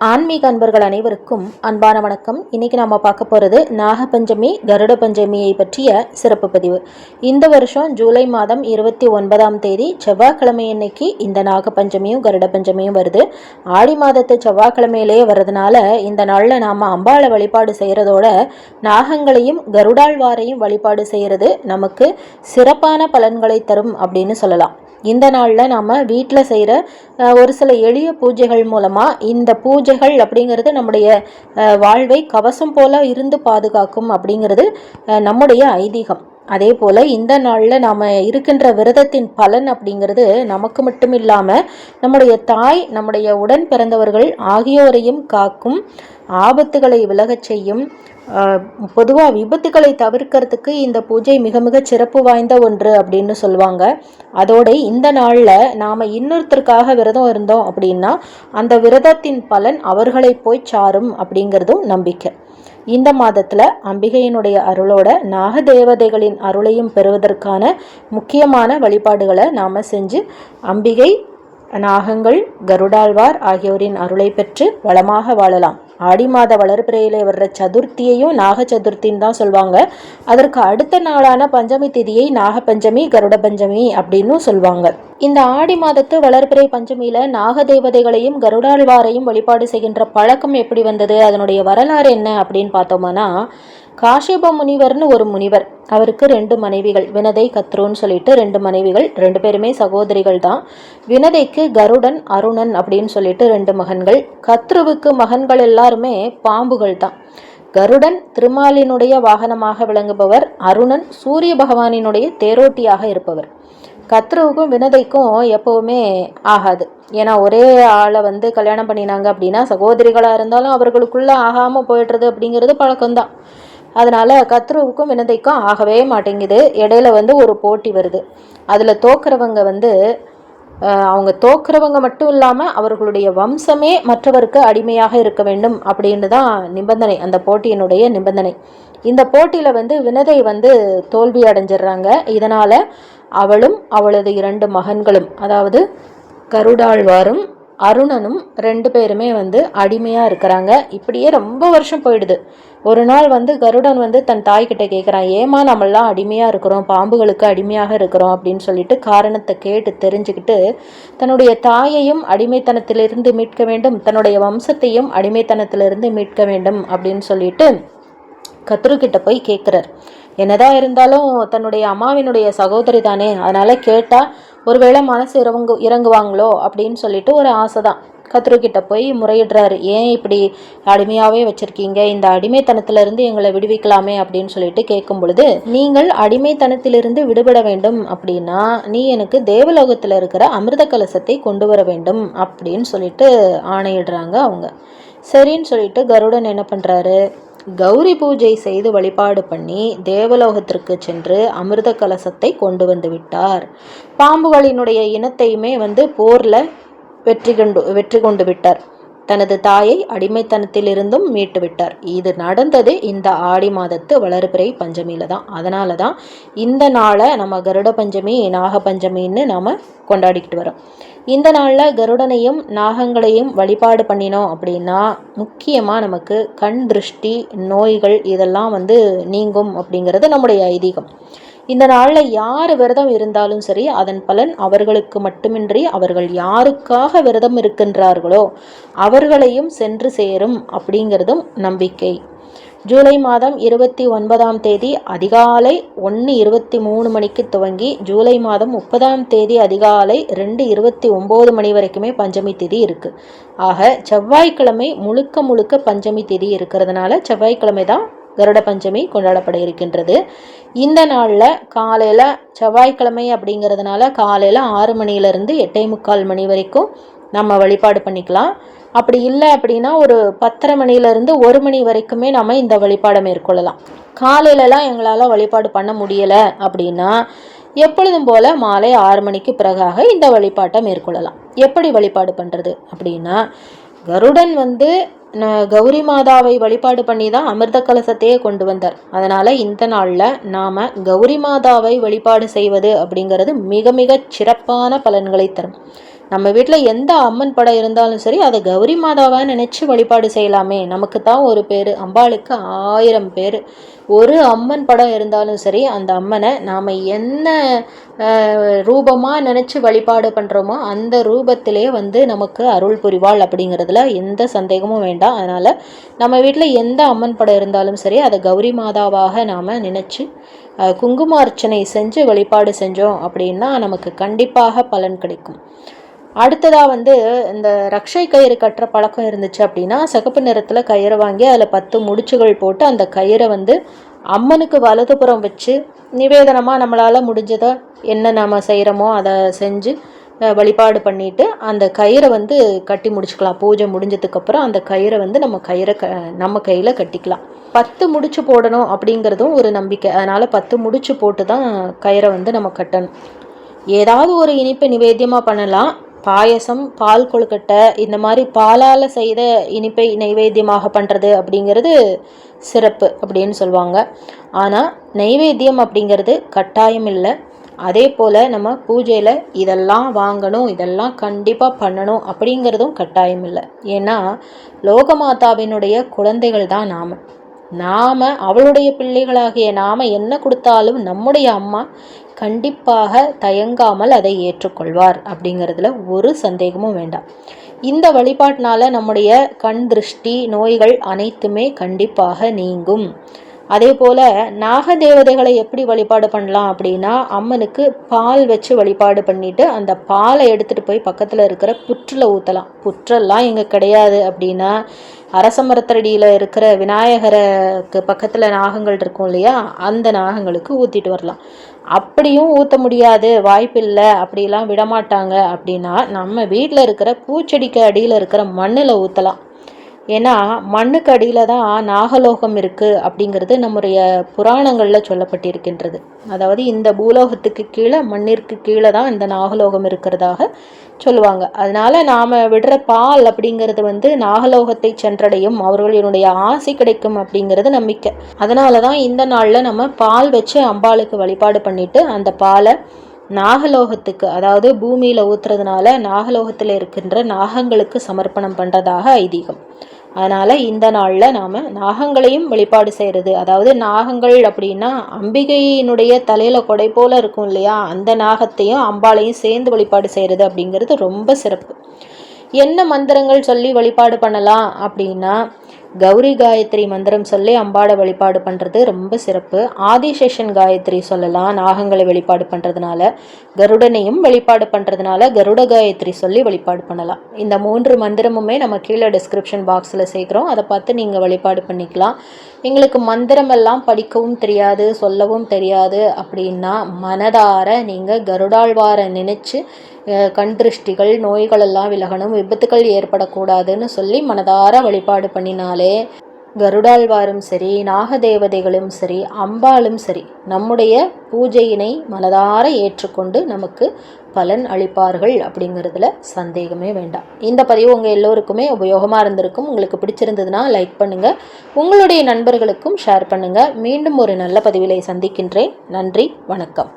ஆன்மீக அன்பர்கள் அனைவருக்கும் அன்பான வணக்கம். இன்னைக்கு நம்ம பார்க்க போகிறது நாகபஞ்சமி கருட பஞ்சமியை பற்றிய சிறப்பு பதிவு. இந்த வருஷம் ஜூலை மாதம் இருபத்தி ஒன்பதாம் தேதி செவ்வாய்க்கிழமை அன்னைக்கு இந்த நாகபஞ்சமியும் கருட பஞ்சமியும் வருது. ஆடி மாதத்து செவ்வாய்க்கிழமையிலேயே வர்றதுனால இந்த நாளில் நாம் அம்பாளை வழிபாடு செய்கிறதோட நாகங்களையும் கருடாழ்வாரையும் வழிபாடு செய்கிறது நமக்கு சிறப்பான பலன்களை தரும் அப்படின்னு சொல்லலாம். இந்த நாளில் நாம் வீட்டில் செய்கிற ஒரு சில எளிய பூஜைகள் மூலமாக இந்த பூஜைகள் அப்படிங்கிறது நம்முடைய வாழ்வை கவசம் போல இருந்து பாதுகாக்கும் அப்படிங்கிறது நம்முடைய ஐதீகம். அதே போல் இந்த நாளில் நாம் இருக்கின்ற விரதத்தின் பலன் அப்படிங்கிறது நமக்கு மட்டும் இல்லாமல் நம்முடைய தாய் நம்முடைய உடன் பிறந்தவர்கள் ஆகியோரையும் காக்கும் ஆபத்துகளை விலகச் செய்யும் பொதுவாக விபத்துகளை தவிர்க்கிறதுக்கு இந்த பூஜை மிக மிக சிறப்பு வாய்ந்த ஒன்று அப்படின்னு சொல்லுவாங்க. அதோட இந்த நாளில் நாம் இன்னொருத்தருக்காக விரதம் இருந்தோம் அப்படின்னா அந்த விரதத்தின் பலன் அவர்களை போய் சாரும் அப்படிங்கிறதும் நம்பிக்கை. இந்த மாதத்தில் அம்பிகையினுடைய அருளோட நாக தேவதைகளின் அருளையும் பெறுவதற்கான முக்கியமான வழிபாடுகளை நாம் செஞ்சு அம்பிகை நாகங்கள் கருடாழ்வார் ஆகியோரின் அருளை பெற்று வளமாக வாழலாம். ஆடி மாத வளர்பிறையில் வர்ற சதுர்த்தியையும் நாக சதுர்த்தின்னு தான் சொல்லுவாங்க அதற்கு அடுத்த நாளான பஞ்சமி திதியை நாகபஞ்சமி கருட பஞ்சமி அப்படின்னு சொல்லுவாங்க இந்த ஆடி மாதத்து வளர்பிறை பஞ்சமியில நாக தேவதைகளையும் கருடாழ்வாரையும் வழிபாடு செய்கின்ற பழக்கம் எப்படி வந்தது? அதனுடைய வரலாறு என்ன அப்படின்னு பார்த்தோம்னா காஷ்யப முனிவர்னு ஒரு முனிவர். அவருக்கு ரெண்டு மனைவிகள். வினதை கத்ருன்னு சொல்லிட்டு ரெண்டு மனைவிகள். ரெண்டு பேருமே சகோதரிகள் தான் வினதைக்கு கருடன் அருணன் அப்படின்னு சொல்லிட்டு ரெண்டு மகன்கள். கத்ருவுக்கு மகன்கள் எல்லாருமே பாம்புகள் தான் கருடன் திருமாலினுடைய வாகனமாக விளங்குபவர். அருணன் சூரிய பகவானினுடைய தேரோட்டியாக இருப்பவர். கத்ருவுக்கும் வினதைக்கும் எப்பவுமே ஆகாது. ஏன்னா ஒரே ஆளை வந்து கல்யாணம் பண்ணினாங்க அப்படின்னா சகோதரிகளாக இருந்தாலும் அவர்களுக்குள்ளே ஆகாமல் போயிடுறது அப்படிங்கிறது பழக்கம்தான். அதனால கத்ருவுக்கும் வினதைக்கும் ஆகவே மாட்டேங்குது. இடையில வந்து ஒரு போட்டி வருது. அதில் தோக்குறவங்க வந்து அவங்க தோக்குறவங்க மட்டும் இல்லாமல் அவர்களுடைய வம்சமே மற்றவருக்கு அடிமையாக இருக்க வேண்டும் அப்படின்னு தான் நிபந்தனை. அந்த போட்டியினுடைய நிபந்தனை. இந்த போட்டியில் வந்து வினதை வந்து தோல்வி அடைஞ்சிடுறாங்க. இதனால் அவளும் அவளது இரண்டு மகன்களும் அதாவது கருடாழ்வாரும் அருணனும் ரெண்டு பேருமே வந்து அடிமையாக இருக்கிறாங்க. இப்படியே ரொம்ப வருஷம் போயிடுது. ஒரு நாள் வந்து கருடன் வந்து தன் தாய்கிட்ட கேட்குறான் ஏமா நம்மளாம் அடிமையாக இருக்கிறோம் பாம்புகளுக்கு அடிமையாக இருக்கிறோம் அப்படின்னு சொல்லிட்டு காரணத்தை கேட்டு தெரிஞ்சுக்கிட்டு தன்னுடைய தாயையும் அடிமைத்தனத்திலிருந்து மீட்க வேண்டும் தன்னுடைய வம்சத்தையும் அடிமைத்தனத்திலிருந்து மீட்க வேண்டும் அப்படின்னு சொல்லிட்டு கத்ருக்கிட்ட போய் கேட்குறார் என்னதான் இருந்தாலும் தன்னுடைய அம்மாவினுடைய சகோதரி தானே அதனால் கேட்டால் ஒருவேளை மனசு இறங்கு இறங்குவாங்களோ அப்படின்னு சொல்லிட்டு ஒரு ஆசை தான் கத்ருக்கிட்ட போய் முறையிடுறாரு. ஏன் இப்படி அடிமையாகவே வச்சுருக்கீங்க? இந்த அடிமைத்தனத்திலிருந்து எங்களை விடுவிக்கலாமே அப்படின்னு சொல்லிட்டு கேட்கும் பொழுது நீங்கள் அடிமைத்தனத்திலிருந்து விடுபட வேண்டும் அப்படின்னா நீ எனக்கு தேவலோகத்தில் இருக்கிற அமிர்த கலசத்தை கொண்டு வர வேண்டும் அப்படின்னு சொல்லிட்டு ஆணையிடுறாங்க அவங்க. சரின்னு சொல்லிட்டு கருடன் என்ன பண்ணுறாரு கௌரி பூஜை செய்து வழிபாடு பண்ணி தேவலோகத்திற்கு சென்று அமிர்த கலசத்தை கொண்டு வந்து விட்டார். பாம்புகளினுடைய இனத்தையுமே வந்து போரில் வெற்றி கொண்டு வெற்றி கொண்டு விட்டார். தனது தாயை அடிமைத்தனத்திலிருந்தும் மீட்டு விட்டார் இது நடந்தது இந்த ஆடி மாதத்து வளர்பிறை பஞ்சமியில தான். அதனால தான் இந்த நாளை நம்ம கருட பஞ்சமி நாக பஞ்சமின்னு நாம கொண்டாடிக்கிட்டு வரோம். இந்த நாளில் கருடனையும் நாகங்களையும் வழிபாடு பண்ணினோம் அப்படின்னா முக்கியமாக நமக்கு கண் திருஷ்டி நோய்கள் இதெல்லாம் வந்து நீங்கும் அப்படிங்கிறது நம்முடைய ஐதீகம். இந்த நாளில் யார் விரதம் இருந்தாலும் சரி அதன் பலன் அவர்களுக்கு மட்டுமின்றி அவர்கள் யாருக்காக விரதம் இருக்கின்றார்களோ அவர்களையும் சென்று சேரும் அப்படிங்கிறதும் நம்பிக்கை. ஜூலை மாதம் இருபத்தி ஒன்பதாம் தேதி அதிகாலை ஒன்று இருபத்தி மூணு மணிக்கு துவங்கி ஜூலை மாதம் முப்பதாம் தேதி அதிகாலை ரெண்டு இருபத்தி ஒம்பது மணி வரைக்குமே பஞ்சமி திதி இருக்குது ஆக செவ்வாய்க்கிழமை முழுக்க முழுக்க பஞ்சமி திதி இருக்கிறதுனால செவ்வாய்க்கிழமை தான் கருட பஞ்சமி கொண்டாடப்பட இருக்கின்றது. இந்த நாளில் காலையில் செவ்வாய்க்கிழமை அப்படிங்கிறதுனால காலையில் ஆறு மணியிலேருந்து எட்டே முக்கால் மணி வரைக்கும் நம்ம வழிபாடு பண்ணிக்கலாம். அப்படி இல்லை அப்படின்னா ஒரு பத்தரை மணியிலேருந்து ஒரு மணி வரைக்குமே நம்ம இந்த வழிபாடை மேற்கொள்ளலாம். காலையிலலாம் எங்களால் வழிபாடு பண்ண முடியலை அப்படின்னா எப்பொழுதும் போல் மாலை ஆறு மணிக்கு பிறகாக இந்த வழிபாட்டை மேற்கொள்ளலாம். எப்படி வழிபாடு பண்ணுறது அப்படின்னா கருடன் வந்து கௌரி மாதாவை வழிபாடு பண்ணி தான் அமிர்த கலசத்தையே கொண்டு வந்தார். அதனால் இந்த நாளில் நாம் கௌரி மாதாவை வழிபாடு செய்வது அப்படிங்கிறது மிக மிக சிறப்பான பலன்களை தரும். நம்ம வீட்டில் எந்த அம்மன் படம் இருந்தாலும் சரி அதை கௌரி மாதாவாக நினச்சி வழிபாடு செய்யலாமே. நமக்கு தான் ஒரு பேர். அம்பாளுக்கு ஆயிரம் பேர். ஒரு அம்மன் படம் இருந்தாலும் சரி அந்த அம்மனை நாம் என்ன ரூபமாக நினச்சி வழிபாடு பண்ணுறோமோ அந்த ரூபத்திலே வந்து நமக்கு அருள் புரிவாள் அப்படிங்கிறதுல எந்த சந்தேகமும் வேண்டாம். அதனால் நம்ம வீட்டில் எந்த அம்மன் படம் இருந்தாலும் சரி அதை கௌரி மாதாவாக நாம் நினச்சி குங்குமார்ச்சனை செஞ்சு வழிபாடு செஞ்சோம் அப்படின்னா நமக்கு கண்டிப்பாக பலன் கிடைக்கும். அடுத்ததாக வந்து இந்த ரக்ஷை கயிறு கட்டுற பழக்கம் இருந்துச்சு அப்படின்னா சிகப்பு நிறத்தில் கயிறை வாங்கி அதில் பத்து முடிச்சுகள் போட்டு அந்த கயிறை வந்து அம்மனுக்கு வலதுபுறம் வச்சு நிவேதனமாக நம்மளால் முடிஞ்சதை என்ன நம்ம செய்கிறோமோ அதை செஞ்சு வழிபாடு பண்ணிவிட்டு அந்த கயிறை வந்து கட்டி முடிச்சுக்கலாம். பூஜை முடிஞ்சதுக்கப்புறம் அந்த கயிறை வந்து நம்ம கயிறை க நம்ம கையில் கட்டிக்கலாம். பத்து முடிச்சு போடணும் அப்படிங்கிறதும் ஒரு நம்பிக்கை. அதனால் பத்து முடிச்சு போட்டு தான் கயிறை வந்து நம்ம கட்டணும். ஏதாவது ஒரு இனிப்பை நிவேத்தியமாக பண்ணலாம். பாயசம் பால் கொழுக்கட்டை இந்த மாதிரி பாலால் செய்த இனிப்பை நைவேத்தியமாக பண்ணுறது அப்படிங்கிறது சிறப்பு அப்படின்னு சொல்லுவாங்க. ஆனால் நைவேத்தியம் அப்படிங்கிறது கட்டாயம் இல்லை. அதே போல் நம்ம பூஜையில் இதெல்லாம் வாங்கணும் இதெல்லாம் கண்டிப்பாக பண்ணணும் அப்படிங்கிறதும் கட்டாயம் இல்லை. ஏன்னா லோகமாதாவினுடைய குழந்தைகள் தான் நாம். நாம் அவளுடைய பிள்ளைகளாகிய நாம் என்ன கொடுத்தாலும் நம்முடைய அம்மா கண்டிப்பாக தயங்காமல் அதை ஏற்றுக்கொள்வார் அப்படிங்கிறதுல ஒரு சந்தேகமும் வேண்டாம். இந்த வழிபாட்டினால நம்முடைய கண் திருஷ்டி நோய்கள் அனைத்துமே கண்டிப்பாக நீங்கும். அதே போல் நாக தேவதைகளை எப்படி வழிபாடு பண்ணலாம் அப்படின்னா அம்மனுக்கு பால் வச்சு வழிபாடு பண்ணிட்டு அந்த பாலை எடுத்துகிட்டு போய் பக்கத்தில் இருக்கிற புற்றில் ஊற்றலாம் புற்றெல்லாம் இங்கே கிடையாது அப்படின்னா அரச மரத்தடியில் இருக்கிற விநாயகருக்கு பக்கத்தில் நாகங்கள் இருக்கும் இல்லையா? அந்த நாகங்களுக்கு ஊற்றிட்டு வரலாம். அப்படியும் ஊற்ற முடியாது. வாய்ப்பில்லை அப்படிலாம் விடமாட்டாங்க. அப்படின்னா நம்ம வீட்டில் இருக்கிற பூச்செடிக்கு அடியில் இருக்கிற மண்ணில் ஊற்றலாம் ஏன்னா மண்ணுக்கு அடியில் தான் நாகலோகம் இருக்குது அப்படிங்கிறது நம்முடைய புராணங்களில் சொல்லப்பட்டிருக்கின்றது. அதாவது இந்த பூலோகத்துக்கு கீழே மண்ணிற்கு கீழே தான் இந்த நாகலோகம் இருக்கிறதாக சொல்லுவாங்க. அதனால் நாம் விடுற பால் அப்படிங்கிறது வந்து நாகலோகத்தை சென்றடையும் அவர்களினுடைய ஆசை கிடைக்கும் அப்படிங்கிறது நம்பிக்கை. அதனால தான் இந்த நாளில் நம்ம பால் வச்சு அம்பாளுக்கு வழிபாடு பண்ணிவிட்டு அந்த பாலை நாகலோகத்துக்கு அதாவது பூமியில் ஊத்துறதுனால நாகலோகத்தில் இருக்கின்ற நாகங்களுக்கு சமர்ப்பணம் பண்ணுறதாக ஐதீகம். அதனால் இந்த நாளில் நாம் நாகங்களையும் வழிபாடு செய்கிறது அதாவது நாகங்கள் அப்படின்னா அம்பிகையினுடைய தலையில் கொடை போல் இருக்கும் இல்லையா? அந்த நாகத்தையும் அம்பாளையும் சேர்ந்து வழிபாடு செய்கிறது அப்படிங்கிறது ரொம்ப சிறப்பு. என்ன மந்திரங்கள் சொல்லி வழிபாடு பண்ணலாம் அப்படின்னா கௌரி காயத்ரி மந்திரம் சொல்லி அம்பாடை வழிபாடு பண்ணுறது ரொம்ப சிறப்பு. ஆதிசேஷன் காயத்ரி சொல்லலாம் நாகங்களை வழிபாடு பண்ணுறதுனால கருடனையும் வழிபாடு பண்ணுறதுனால கருட காயத்ரி சொல்லி வழிபாடு பண்ணலாம். இந்த மூன்று மந்திரமுமே நம்ம கீழே டிஸ்கிரிப்ஷன் பாக்ஸில் சேர்க்குறோம். அதை பார்த்து நீங்கள் வழிபாடு பண்ணிக்கலாம். எங்களுக்கு மந்திரமெல்லாம் படிக்கவும் தெரியாது சொல்லவும் தெரியாது அப்படின்னா மனதார நீங்கள் கருடாழ்வாரை நினச்சி கண் திருஷ்டிகள் நோய்களெல்லாம் விலகணும் விபத்துக்கள் ஏற்படக்கூடாதுன்னு சொல்லி மனதார வழிபாடு பண்ணினாலே கருடாழ்வாரும் சரி நாகதேவதைகளும் சரி அம்பாலும் சரி நம்முடைய பூஜையினை மனதார ஏற்றுக்கொண்டு நமக்கு பலன் அளிப்பார்கள் அப்படிங்கிறதுல சந்தேகமே வேண்டாம். இந்த பதிவு உங்கள் எல்லோருக்குமே உபயோகமாக இருந்திருக்கும். உங்களுக்கு பிடிச்சிருந்ததுன்னா லைக் பண்ணுங்கள் உங்களுடைய நண்பர்களுக்கும் ஷேர் பண்ணுங்கள் மீண்டும் ஒரு நல்ல பதிவிலை சந்திக்கின்றேன். நன்றி வணக்கம்.